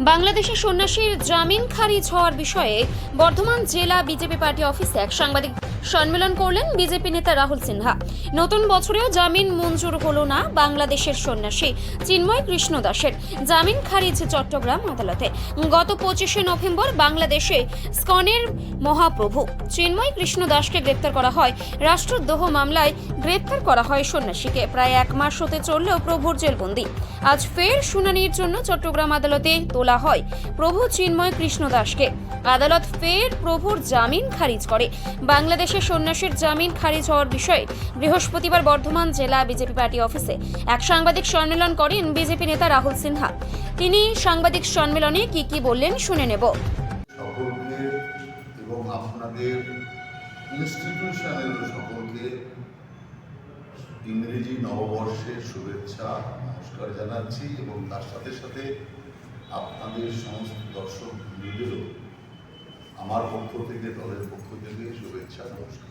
বাংলাদেশের সন্ন্যাসীর জামিন খারিজ হওয়ার বিষয়ে বর্ধমান জেলা বিজেপি পার্টি অফিসে এক সাংবাদিক সম্মেলন করলেন বিজেপি নেতা রাহুল সিনহা। নতুন বছরেও জামিন মঞ্জুর হলো না বাংলাদেশের সন্ন্যাসী চিন্ময় কৃষ্ণ দাসের। জামিন খারিজ চট্টগ্রাম আদালতে। গত পঁচিশে নভেম্বর বাংলাদেশে স্কনের মহাপ্রভু চিন্ময় কৃষ্ণ দাসকে গ্রেপ্তার করা হয়। রাষ্ট্রদ্রোহ মামলায় গ্রেপ্তার করা হয় সন্ন্যাসীকে। প্রায় এক মাস হতে চললেও প্রভুর জেলবন্দি। আজ ফের শুনানির জন্য চট্টগ্রাম আদালতে তোলা হয় প্রভু চিন্ময় কৃষ্ণ দাসকে। আদালত ফের প্রভুর জামিন খারিজ করে। বাংলাদেশের সন্ন্যাসীর জামিন খারিজ হওয়ার বিষয়ে বৃহস্পতিবার বর্ধমান জেলা বিজেপি পার্টি অফিসে এক সাংবাদিক সম্মেলন করেন বিজেপি নেতা রাহুল সিনহা। তিনি সাংবাদিক সম্মেলনে কি কি বললেন শুনে নেব। এবং আপনাদের ইনস্টিটিউশনের সকলকে ইংরেজি নববর্ষের শুভেচ্ছা, নমস্কার জানাচ্ছি এবং তার সাথে সাথে আপনাদের সমস্ত দর্শক বৃন্দদেরও আমার পক্ষ থেকে, দলের পক্ষ থেকে শুভেচ্ছা, নমস্কার।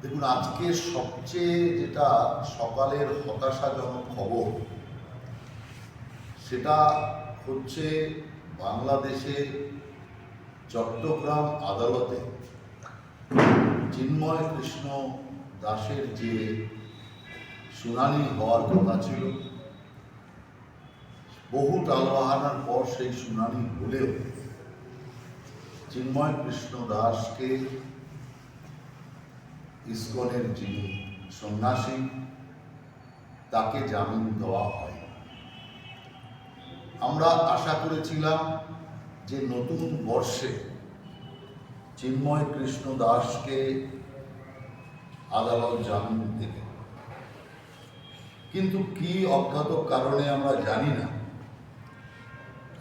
দেখুন, আজকে সবচেয়ে যেটা সকালের হতাশাজনক খবর, সেটা হচ্ছে বাংলাদেশের চট্টগ্রাম আদালতে চিন্ময় কৃষ্ণ দাসের যে শুনানি হওয়ার কথা ছিল, বহু টালবাহানার পর সেই শুনানি হলেও চিন্ময় কৃষ্ণ দাসকে ইস্কনের যিনি সন্ন্যাসী, তাকে জামিন দেওয়া হয়। আমরা আশা করেছিলাম যে নতুন বর্ষে চিন্ময় কৃষ্ণ দাসকে আদালত জামিন দেবে। কিন্তু কি অজ্ঞাত কারণে আমরা জানি না।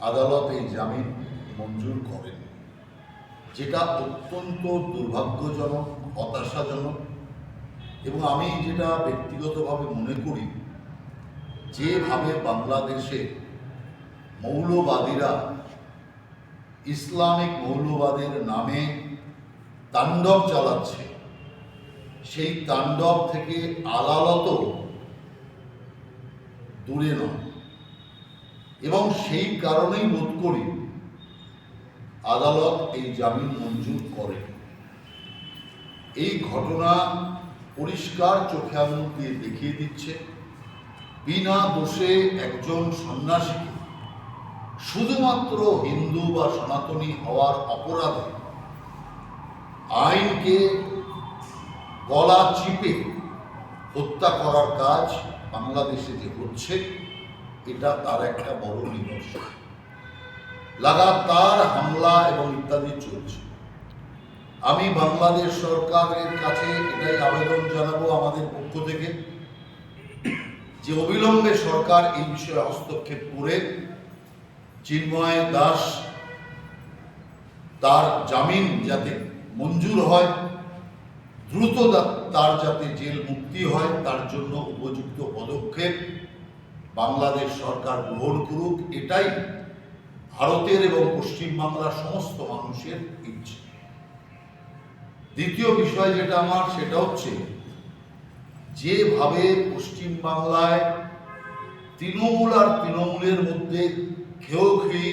আদালত এই জামিন মঞ্জুর করেন। যেটা অত্যন্ত দুর্ভাগ্যজনক, হতাশাজনক এবং আমি যেটা ব্যক্তিগতভাবে মনে করি, যেভাবে বাংলাদেশে মৌলবাদীরা ইসলামিক মৌলবাদের নামে তাণ্ডব চালাচ্ছে। সেই তাণ্ডব থেকে আলালত দূরে নয় এবং সেই কারণেই বোধ করি আদালত এই জামিন মঞ্জুর করে এই ঘটনা পরিষ্কার চোখে আঙুল দিয়ে দেখিয়ে দিচ্ছে, বিনা দোষে একজন সন্ন্যাসীকে শুধুমাত্র হিন্দু বা সনাতনী হওয়ার অপরাধে আইনকে গলা চিপে হত্যা করার কাজ বাংলাদেশে যে হচ্ছে, এটা তার একটা বড় নিদর্শন। লাগাতার হামলা এবং ইত্যাদি চলছে। আমি বাংলাদেশ সরকারের কাছে এটাই আবেদন জানাব আমাদের পক্ষ থেকে, যে অবিলম্বে সরকার এই বিষয়ে হস্তক্ষেপ করে চিন্ময় দাস তার জামিন যাতে মঞ্জুর হয়। দ্রুত তার যাতে জেল মুক্তি হয়, তার জন্য উপযুক্ত পদক্ষেপ বাংলাদেশ সরকার গ্রহণ করুক, এটাই ভারতের এবং পশ্চিমবাংলার সমস্ত মানুষের ইচ্ছে। দ্বিতীয় বিষয় যেটা আমার, সেটা হচ্ছে যেভাবে পশ্চিমবাংলায় তৃণমূল আর তৃণমূলের মধ্যে খেয়েও খেয়ে